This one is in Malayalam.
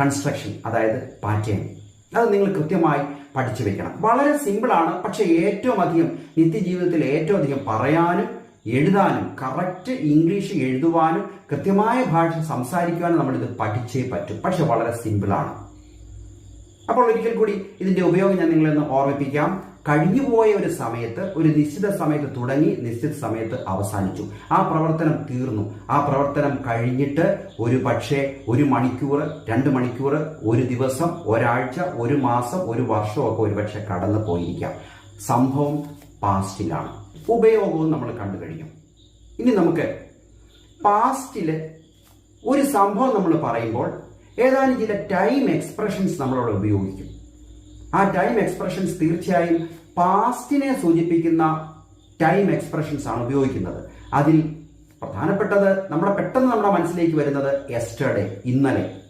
കൺസ്ട്രക്ഷൻ അതായത് പാറ്റേൺ അത് നിങ്ങൾ കൃത്യമായി പഠിച്ചു വെക്കണം. വളരെ സിമ്പിളാണ് പക്ഷേ ഏറ്റവും അധികം നിത്യജീവിതത്തിൽ ഏറ്റവും അധികം പറയാനും എഴുതാനും കറക്റ്റ് ഇംഗ്ലീഷ് എഴുതുവാനും കൃത്യമായ ഭാഷ സംസാരിക്കുവാനും നമ്മളിത് പഠിച്ചേ പറ്റും. പക്ഷെ വളരെ സിമ്പിളാണ് അപ്പോൾ ഒരിക്കൽ കൂടി ഇതിന്റെ ഉപയോഗം ഞാൻ നിങ്ങളെ ഒന്ന് ഓർമ്മിപ്പിക്കാം. കഴിഞ്ഞുപോയ ഒരു സമയത്ത് ഒരു നിശ്ചിത സമയത്ത് തുടങ്ങി നിശ്ചിത സമയത്ത് അവസാനിച്ചു. ആ പ്രവർത്തനം തീർന്നു. ആ പ്രവർത്തനം കഴിഞ്ഞിട്ട് ഒരു പക്ഷേ ഒരു മണിക്കൂർ രണ്ട് മണിക്കൂർ ഒരു ദിവസം ഒരാഴ്ച ഒരു മാസം ഒരു വർഷമൊക്കെ ഒരു പക്ഷെ കടന്നു പോയിരിക്കാം. സംഭവം പാസ്റ്റിലാണ്. ഉപയോഗവും നമ്മൾ കണ്ടു കഴിഞ്ഞു. ഇനി നമുക്ക് പാസ്റ്റിൽ ഒരു സംഭവം നമ്മൾ പറയുമ്പോൾ ഏതാനും ചില ടൈം എക്സ്പ്രഷൻസ് നമ്മളവിടെ ഉപയോഗിക്കും. ആ ടൈം എക്സ്പ്രഷൻസ് തീർച്ചയായും പാസ്റ്റിനെ സൂചിപ്പിക്കുന്ന ടൈം എക്സ്പ്രഷൻസ് ആണ് ഉപയോഗിക്കുന്നത്. അതിൽ പ്രധാനപ്പെട്ടത് നമ്മുടെ പെട്ടെന്ന് നമ്മുടെ മനസ്സിലേക്ക് വരുന്നത് എസ്റ്റർഡേ ഇന്നലെ.